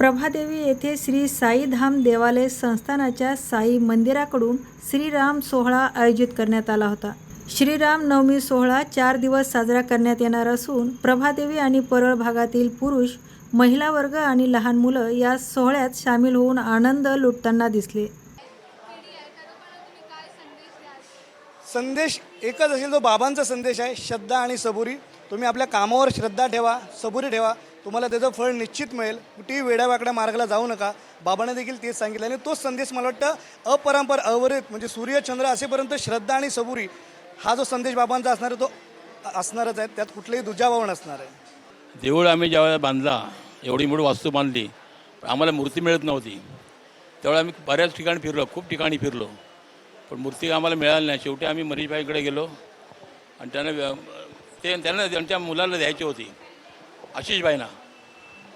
प्रभादेवी येथे श्री साईधाम देवालय संस्थानाच्या साई मंदिराकडून श्रीराम सोहळा आयोजित करण्यात आला होता. श्रीराम नवमी सोहळा चार दिवस साजरा करण्यात येणार असून प्रभादेवी आणि परळ भागातील पुरुष महिला वर्ग आणि लहान मुलं या सोहळ्यात सामील होऊन आनंद लुटताना दिसले. संदेश एकच असेल जो बाबांचा संदेश आहे. श्रद्धा आणि सबुरी. तुम्ही आपल्या कामावर श्रद्धा ठेवा सबुरी ठेवा. तुम्हाला त्याचं फळ निश्चित मिळेल. कुठेही वेड्यावाकड्या मार्गाला जाऊ नका. बाबांनी देखील तेच सांगितलं आणि तोच संदेश मला वाटतं अपरंपर अवरित म्हणजे सूर्यचंद्र असेपर्यंत श्रद्धा आणि सबुरी हा जो संदेश बाबांचा असणार आहे तो असणारच आहे. त्यात कुठलंही दुजाभाव नसणार आहे. देऊळ आम्ही ज्यावेळेला बांधला एवढी मोठी वास्तू बांधली आम्हाला मूर्ती मिळत नव्हती. त्यावेळेला आम्ही बऱ्याच ठिकाणी फिरलो खूप ठिकाणी फिरलो. पण मूर्ती आम्हाला मिळाली नाही. शेवटी आम्ही मनीषभाईकडे गेलो आणि त्यांना ते त्यांना त्यांच्या मुलाला द्यायची होती. आशिषबाईंना.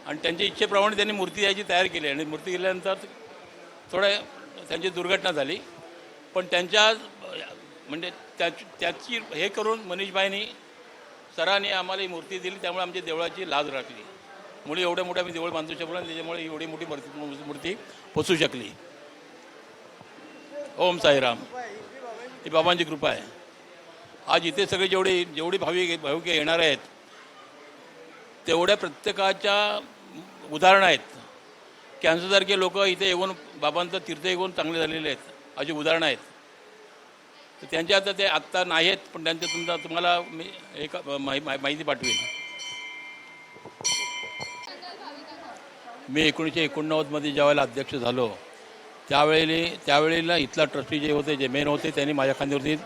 आणि त्यांच्या इच्छेप्रमाणे त्यांनी मूर्ती द्यायची तयार केली. आणि मूर्ती केल्यानंतर थोड्या त्यांची दुर्घटना झाली. पण त्यांच्या म्हणजे त्याची त्याची हे करून मनीषबाईंनी सरांनी आम्हाला ही मूर्ती दिली. त्यामुळे आमच्या देवळाची लाज राखली. मुळे एवढ्या मोठ्या आम्ही देवळ बांधू शकलो आणि त्याच्यामुळे एवढी मोठी मूर्ती मूर्ती पोचू शकली. ओम साईराम. ही बाबांची कृपा आहे. आज इथे सगळे जेवढे जेवढे भाविक भाविक येणार आहेत तेवढ्या प्रत्येकाच्या उदाहरणं आहेत. कॅन्सरसारखे लोक इथे येऊन बाबांचं तीर्थ येऊन चांगले झालेले आहेत. अशी उदाहरणं आहेत. तर त्यांच्या आता ते आत्ता नाही आहेत पण त्यांच्या तुमचा तुम्हाला मी एक माहिती पाठवेन. मी एकोणीसशे एकोणनव्वदमध्ये ज्यावेळेला अध्यक्ष झालो त्यावेळेला त्यावेळेला इथला ट्रस्टी जे होते जे मेन होते त्यांनी माझ्या खांद्यावरती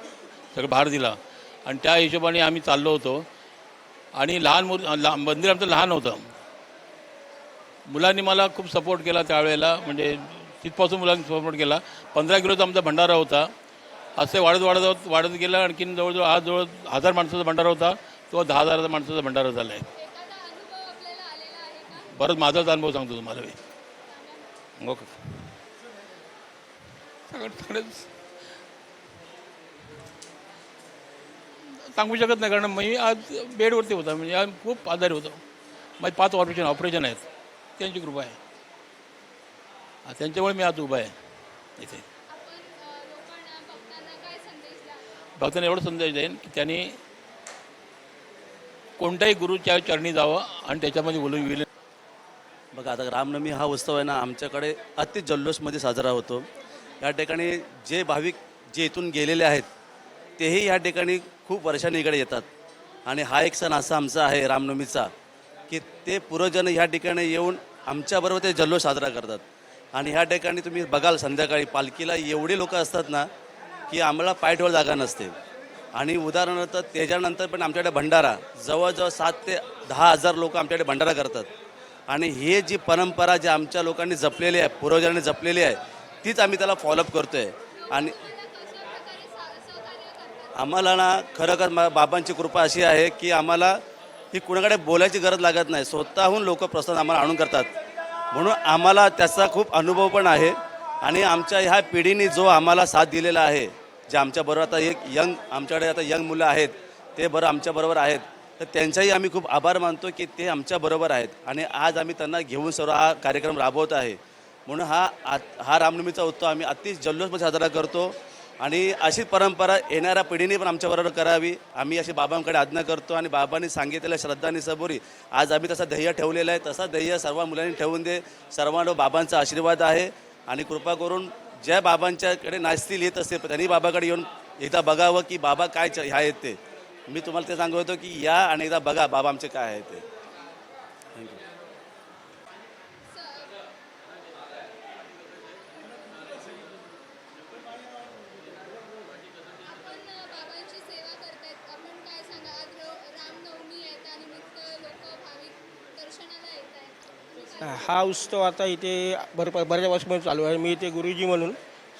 सगळं भार दिला. आणि त्या हिशोबाने आम्ही चाललो होतो. आणि लहान मूर लहा मंदिर आमचं लहान होतं. मुलांनी मला खूप सपोर्ट केला त्यावेळेला म्हणजे तिथपासून मुलांनी सपोर्ट केला. पंधरा किलोचा आमचा भंडारा होता. असे वाढत वाढत वाढत गेला आणखीन जवळजवळ आज जवळ हजार माणसाचा भंडारा होता. तो दहा हजाराचा माणसाचा भंडारा झाला आहे. बरंच माझाच अनुभव सांगतो तुम्हाला मी. ओके. सगळं सांगू शकत नाही कारण मी आज बेडवरती होता म्हणजे आज खूप आजारी होतो. माझे पाच ऑपरेशन ऑपरेशन आहेत. त्यांची कृपा आहे. त्यांच्यामुळे मी आज उभा आहे इथे. भक्तांना एवढा संदेश देईन की त्यांनी कोणत्याही गुरुच्या चरणी जावं आणि त्याच्यामध्ये बोलून विलीन. बघा आता रामनवमी हा उत्सव आहे ना आमच्याकडे अति जल्लोषमध्ये साजरा होतो. या ठिकाणी जे भाविक जे इथून गेलेले आहेत तेही या ठिकाणी खूप वर्षांनी इकडे येतात. आणि हा एक सण असा आमचा आहे रामनवमीचा की ते पूर्वजन ह्या ठिकाणी येऊन आमच्याबरोबर ते जल्लोष साजरा करतात. आणि ह्या ठिकाणी तुम्ही बघाल संध्याकाळी पालखीला एवढी लोक असतात ना की आम्हाला पायठोळ जागा नसते. आणि उदाहरणार्थ त्याच्यानंतर पण आमच्याकडे भंडारा जवळजवळ सात ते दहा हजार लोक आमच्याकडे भंडारा करतात. आणि हे जी परंपरा जी आमच्या लोकांनी जपलेली आहे पूर्वजांनी जपलेली आहे तीच आम्ही त्याला फॉलोअप करतो आहे आणि आम्हाला ना खरोखर मा बाबांची कृपा अशी आहे की आम्हाला ही कुणाकडे बोलायची गरज लागत नाही. स्वतःहून लोक प्रसाद आम्हाला आणून करतात. म्हणून आम्हाला त्याचा खूप अनुभव पण आहे. आणि आमच्या ह्या पिढीने जो आम्हाला साथ दिलेला आहे जे आमच्याबरोबर आता एक यंग आमच्याकडे आता यंग मुलं आहेत ते बरं आमच्याबरोबर आहेत. तर त्यांचाही आम्ही खूप आभार मानतो की ते आमच्याबरोबर आहेत. आणि आज आम्ही त्यांना घेऊन सर्व हा कार्यक्रम राबवत आहे. म्हणून हा हा रामनवमीचा उत्सव आम्ही अतिशय जल्लोषमध्ये साजरा करतो. आणि अशी परंपरा येणाऱ्या पिढीने पण आमच्याबरोबर करावी. आम्ही अशी बाबांकडे आज्ञा करतो आणि बाबांनी सांगितलेल्या श्रद्धा आणि सबुरी. आज आम्ही तसा ध्येय ठेवलेला आहे. तसा ध्येय सर्व मुलांनी ठेवून दे. सर्वांना बाबांचा आशीर्वाद आहे. आणि कृपा करून ज्या बाबांच्याकडे नाचतील येत असते त्यांनी बाबाकडे येऊन एकदा बघावं की बाबा काय च- ह्या येते मी तुम्हाला ते सांगतो की या आणि एकदा बघा बाबा आमचे काय आहे ते थँक्यू आपण अ, बाबांची सेवा करतायत आपण काय सांगा आज रो- रामनवमी आहे त्यानिमित्त लोक भाविक दर्शनाला येत आहेत हा उत्सव आता इथे भर बऱ्याच वर्षापासून चालू आहे. मी इथे गुरुजी म्हणून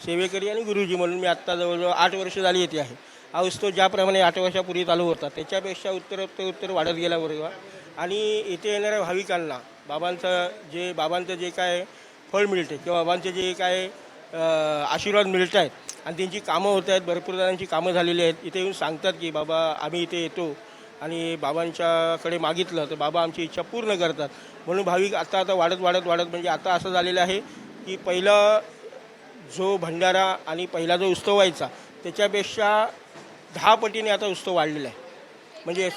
सेवेकरी आणि गुरुजी म्हणून मी आत्ता जवळजवळ आठ वर्ष झाली येते आहे. हा उत्सव ज्याप्रमाणे आठ वर्षापूर्वी चालू होता त्याच्यापेक्षा उत्तर उत्तर वाढत गेला बरोबर आणि इथे येणाऱ्या भाविकांना बाबांचं जे बाबांचं जे काय फळ मिळते किंवा बाबांचे जे काय आशीर्वाद मिळत आहेत आणि त्यांची कामं होत आहेत भरपूर जणांची कामं झालेली आहेत इथे येऊन सांगतात की बाबा आम्ही इथे येतो. आणि बाबांच्याकडे मागितलं तर बाबा आमची इच्छा पूर्ण करतात. म्हणून भाविक आता आता वाढत वाढत वाढत म्हणजे आता असं झालेलं आहे की पहिलं जो भंडारा आणि पहिला जो उत्सव व्हायचा त्याच्यापेक्षा दहा पटीने आता उत्सव वाढलेला आहे. म्हणजे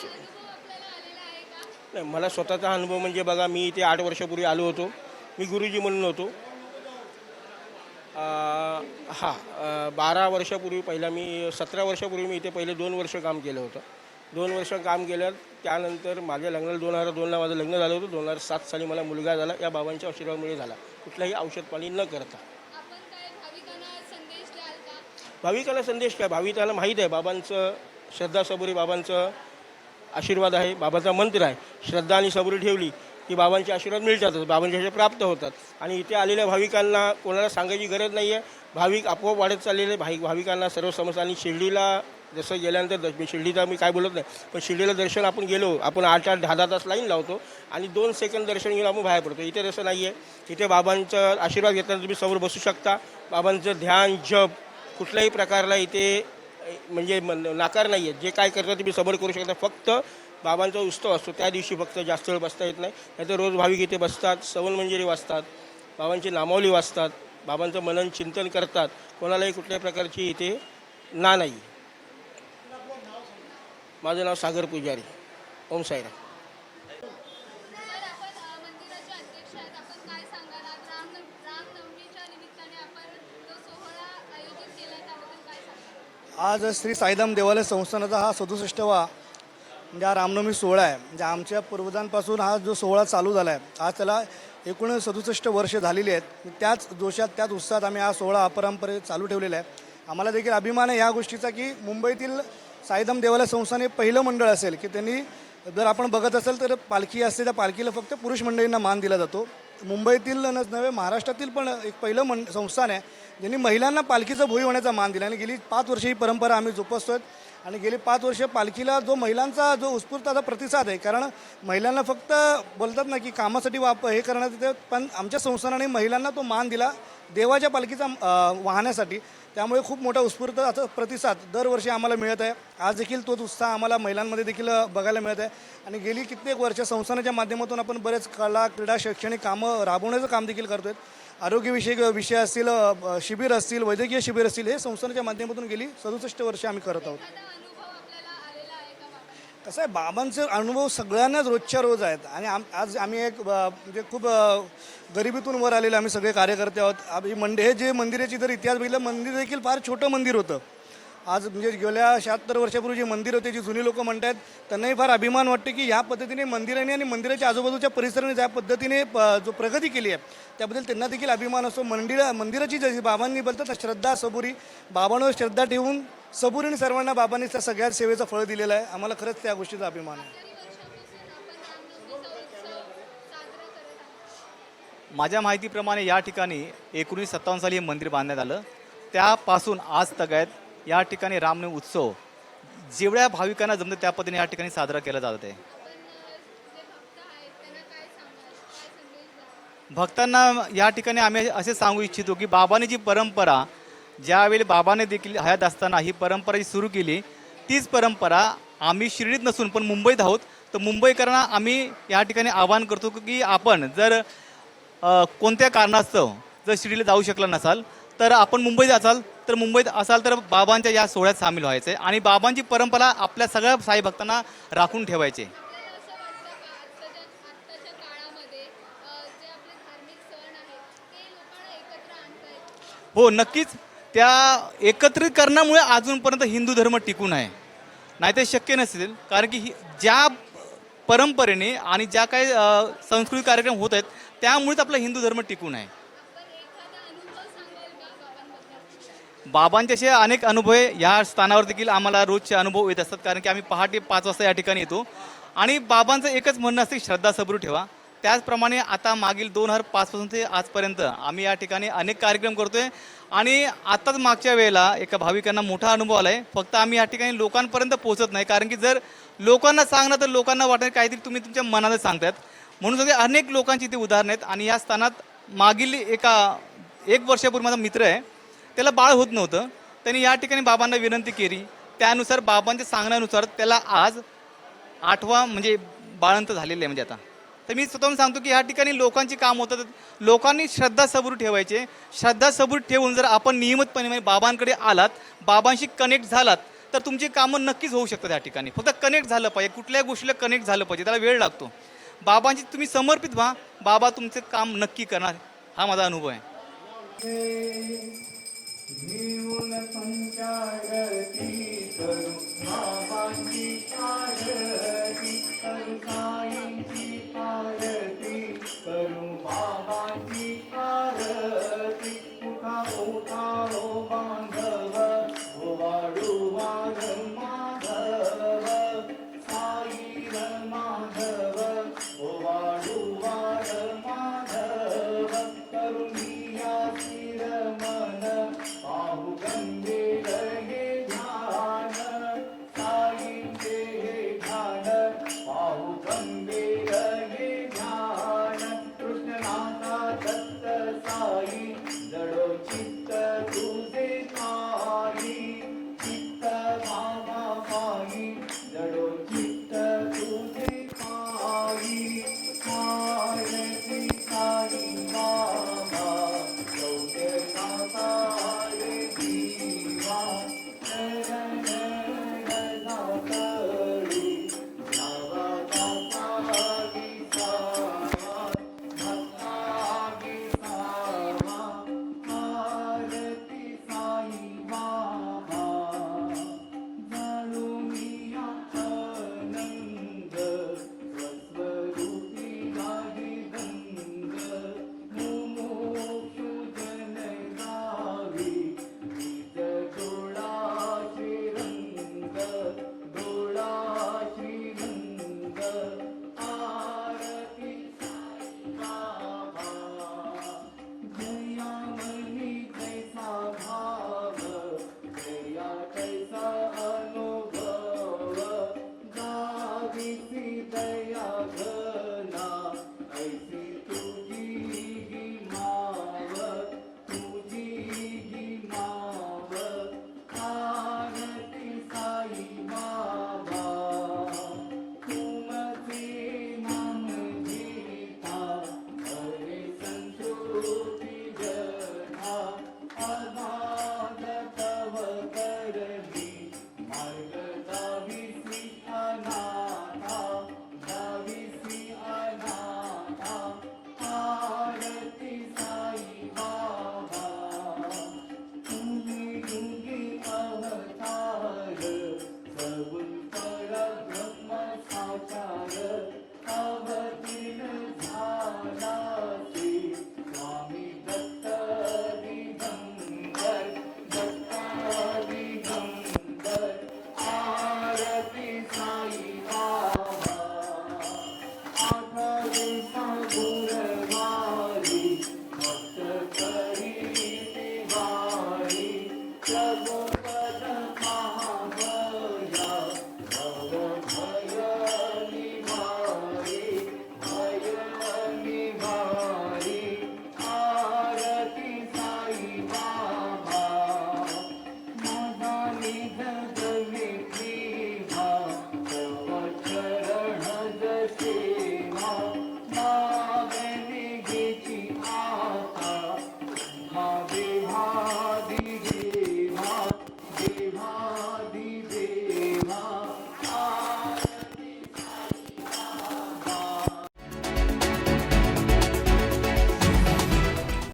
नाही मला स्वतःचा अनुभव म्हणजे बघा मी इथे आठ वर्षापूर्वी आलो होतो. मी गुरुजी म्हणून होतो. हां बारा वर्षापूर्वी पहिला मी सतरा वर्षापूर्वी मी इथे पहिले दोन वर्ष काम केलं होतं. दोन वर्ष काम केलं. त्यानंतर माझ्या लग्नाला दोन हजार दोनला माझं लग्न झालं होतं. दोन हजार सात साली मला मुलगा झाला. या बाबांच्या आशीर्वादामुळे झाला. कुठलाही औषध पाणी न करता. भाविकाला संदेश काय? भाविकाला माहीत आहे. बाबांचं श्रद्धा सबुरी बाबांचं आशीर्वाद आहे. बाबाचा मंत्र आहे. श्रद्धा आणि सबुरी ठेवली की बाबांचे आशीर्वाद मिळतातच बाबांचे प्राप्त होतात. आणि इथे आलेल्या भाविकांना कोणाला सांगायची गरज नाही आहे भाविक आपोआप वाढत चाललेले भाविक भाविकांना सर्व समजतं आणि शिर्डीला जसं गेल्यानंतर दर्श- मी शिर्डीचा मी काय बोलत नाही पण शिर्डीला दर्शन आपण गेलो आपण आठ आठ दहा दहा तास लाईन लावतो आणि दोन सेकंद दर्शन घेऊन आपण बाहेर पडतो. इथे तसं नाही आहे इथे बाबांचा आशीर्वाद घेताना तुम्ही समोर बसू शकता. बाबांचं ध्यान जप कुठल्याही प्रकारला इथे म्हणजे मन- नाकार नाही आहे जे काय करता तुम्ही समोर करू शकता. फक्त बाबांचा उत्सव असतो. त्या दिवशी फक्त जास्त वेळ बसता येत नाही. नाहीतर रोज भाविक इथे बसतात सवन मंजिरी वाचतात बाबांची नामावली वाचतात बाबांचं मनन चिंतन करतात. कोणालाही कुठल्याही प्रकारची इथे ना नाही माझं नाव सागर पुजारी. ओम साईरा आज श्री साईदाम देवालय संस्थानाचा हा सदुसष्टवा म्हणजे हा रामनवमी सोहळा आहे. म्हणजे आमच्या पूर्वजांपासून हा जो सोहळा चालू झाला आहे आज त्याला एकूण सदुसष्ट वर्ष झालेली आहेत. म्हणजे त्याच जोशात त्याच उत्साहात आम्ही हा सोहळा अपरंपरे चालू ठेवलेला आहे. आम्हाला देखील अभिमान आहे या गोष्टीचा की मुंबईतील साईधाम देवालय संस्थान हे पहिलं मंडळ असेल की त्यांनी जर आपण बघत असेल तर पालखी असते त्या पालखीला फक्त पुरुष मंडळींना मान दिला जातो. मुंबईतील नच नव्हे महाराष्ट्रातील पण एक पहिलं मन संस्थान आहे ज्यांनी महिलांना पालखीचं भोई होण्याचा मान दिला. आणि गेली पाच वर्ष ही परंपरा आम्ही जोपासतोय. आणि गेली पाच वर्ष पालखीला जो महिलांचा जो उत्स्फूर्ताचा प्रतिसाद आहे कारण महिलांना फक्त बोलतात ना की कामासाठी वाप हे करण्यात येते पण आमच्या संस्थानाने महिलांना तो मान दिला देवाच्या पालखीचा वाहण्यासाठी. त्यामुळे खूप मोठा उत्स्फूर्त असा प्रतिसाद दरवर्षी आम्हाला मिळत आहे. आज देखील तोच उत्साह आम्हाला महिलांमध्ये देखील बघायला मिळत आहे. आणि गेली कित्येक वर्ष संस्थानाच्या माध्यमातून आपण बरेच कला क्रीडा शैक्षणिक कामं राबवण्याचं काम देखील करतो आहे आरोग्यविषयक विषय असतील शिबिर असतील वैद्यकीय शिबिर असतील हे संस्थानाच्या माध्यमातून गेली सदुसष्ट वर्ष आम्ही करत आहोत. कसं आहे बाबांचे अनुभव सगळ्यांनाच रोजच्या रोज आहेत. आणि आम आज आम्ही एक म्हणजे खूप गरिबीतून वर आलेले आम्ही सगळे कार्यकर्ते आहोत. आम्ही मंडे हे जे मंदिराची जर इतिहास बघितला मंदिर देखील फार छोटं मंदिर होतं. आज म्हणजे गेल्या शहात्तर वर्षापूर्वी जे मंदिर होते जी जुनी लोक आहेत त्यांनाही फार अभिमान वाटते की ह्या पद्धतीने मंदिराने आणि मंदिराच्या आजूबाजूच्या परिसराने ज्या पद्धतीने प- जो प्रगती केली आहे त्याबद्दल त्यांना देखील अभिमान असतो. मंदिर मंदिराची जशी बाबांनी बोलतात तर श्रद्धा सबुरी. बाबांवर श्रद्धा ठेवून सबुरीने सर्वांना बाबांनी त्या सगळ्या सेवेचं फळ दिलेलं आहे. आम्हाला खरंच त्या गोष्टीचा अभिमान आहे. माझ्या माहितीप्रमाणे या ठिकाणी एकोणीस सत्तावन्न साली हे मंदिर बांधण्यात आलं. त्यापासून आज तगायत या ठिकाणी रामनवमी उत्सव जेवढ्या भाविकांना जमतं त्या पद्धतीने या ठिकाणी साजरा केला जात आहे. भक्तांना या ठिकाणी आम्ही असे सांगू इच्छितो की बाबाने जी परंपरा ज्यावेळी बाबाने देखील हयात असताना ही परंपरा जी सुरू केली तीच परंपरा आम्ही शिर्डीत नसून पण मुंबईत आहोत. तर मुंबईकरांना आम्ही या ठिकाणी आवाहन करतो की आपण जर कोणत्या कारणास्तव जर शिर्डीला जाऊ शकला नसाल तर आपण मुंबईत असाल तर मुंबईत असाल तर बाबांच्या या सोहळ्यात सामील व्हायचे आणि बाबांची परंपरा आपल्या सगळ्या साई भक्तांना राखून ठेवायचे. हो नक्कीच. त्या एकत्रीकरणामुळे अजूनपर्यंत हिंदू धर्म टिकून आहे. नाही ते शक्य नसेल कारण की ही ज्या परंपरेने आणि ज्या काही सांस्कृतिक कार्यक्रम होत आहेत त्यामुळेच आपला हिंदू धर्म टिकून आहे आपण एखादा अनुभव सांगाल का बाबांबद्दल बाबांचे असे अनेक अनुभव ह्या स्थानावर देखील आम्हाला रोजचे अनुभव येत असतात. कारण की आम्ही पहाटे पाच वाजता या ठिकाणी येतो. आणि बाबांचं एकच म्हणणं असते श्रद्धा सबरू ठेवा. त्याचप्रमाणे आता मागील दोन हजार पाचपासून ते आजपर्यंत आम्ही या ठिकाणी अनेक कार्यक्रम करतोय. आणि आत्ताच मागच्या वेळेला एका भाविकांना मोठा अनुभव आला आहे फक्त आम्ही या ठिकाणी लोकांपर्यंत पोहोचत नाही. कारण की जर लोकांना सांगणं तर लोकांना वाटणार काहीतरी तुम्ही तुमच्या मनाला सांगतात म्हणून सगळे अनेक लोकांची इथे उदाहरणं आहेत. आणि या स्थानात मागील एका एक वर्षापूर्वी माझा मित्र आहे. त्याला बाळ होत नव्हतं. त्यांनी या ठिकाणी बाबांना विनंती केली. त्यानुसार बाबांच्या सांगण्यानुसार त्याला आज आठवा म्हणजे बाळंत झालेलं आहे म्हणजे आता. तर मी स्वतःहून सांगतो की ह्या ठिकाणी लोकांची काम होतं. लोकांनी श्रद्धा सबूर ठेवायचे. श्रद्धा सबूर ठेवून जर आपण नियमितपणे म्हणजे बाबांकडे आलात बाबांशी कनेक्ट झालात तर तुमची कामं नक्कीच होऊ शकतात या ठिकाणी. फक्त कनेक्ट झालं पाहिजे. कुठल्याही गोष्टीला कनेक्ट झालं पाहिजे. त्याला वेळ लागतो. बाबांची तुम्ही समर्पित व्हा. बाबा तुमचे काम नक्की करणार. हा माझा अनुभव आहे. मिळून पंचाळती करू बाबांची आरती करू साईंची आरती करू बाबांची आरती come.